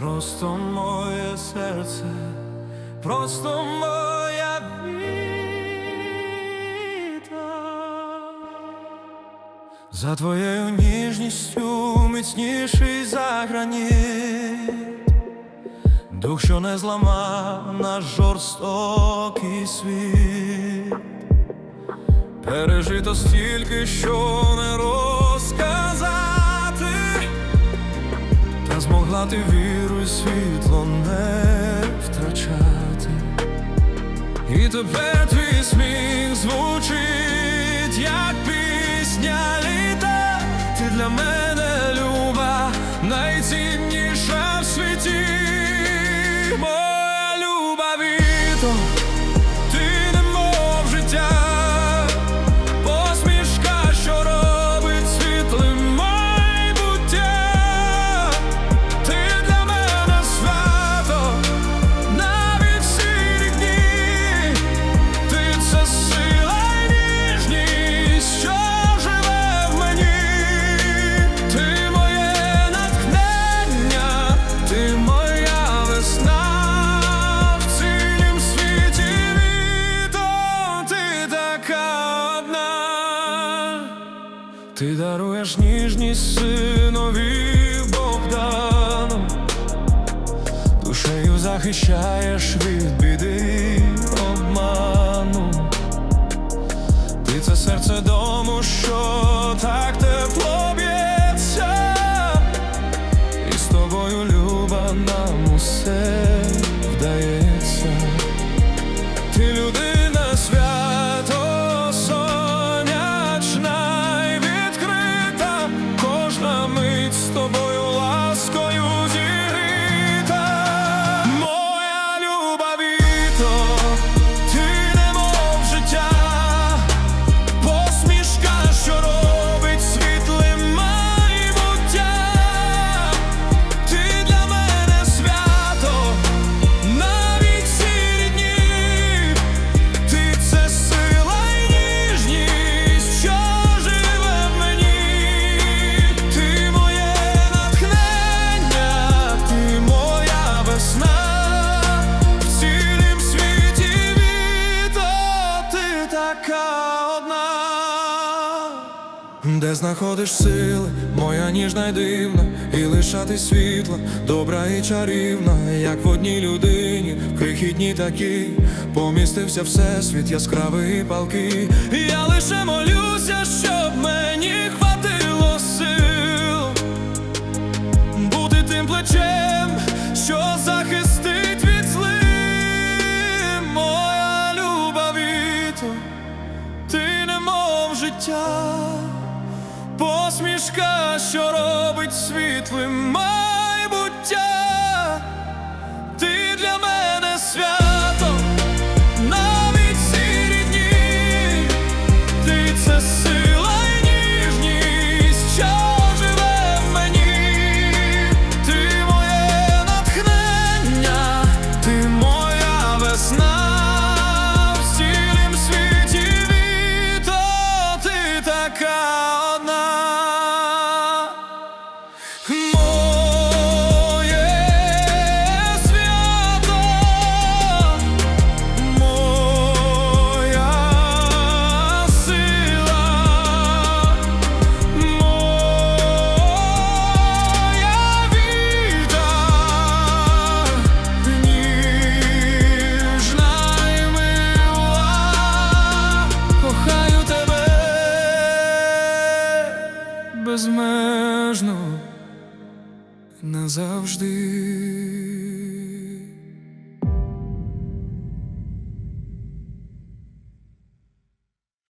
Просто моє серце, просто моя віта. За твоєю ніжністю міцніший за граніт, дух, що не зламав наш жорстокий світ. Пережито стільки, що не розказати, та змогла ти віру і світло не втрачати. І тепер твій сміх звучить, як пісня літа. Ти для мене люба, найцінніша в світі. Ти даруєш ніжність синові Богдану, душею захищаєш від біди обману. Ти це серце дому, що так така одна. Де знаходиш сили, моя ніжна й дивна, і лишати світла, добра і чарівна, як в одній людині, в крихітні такі, помістився всесвіт яскравий і палкий. Я лише молюся, щоб Посмішка, що робить світлим безмежно назавжди.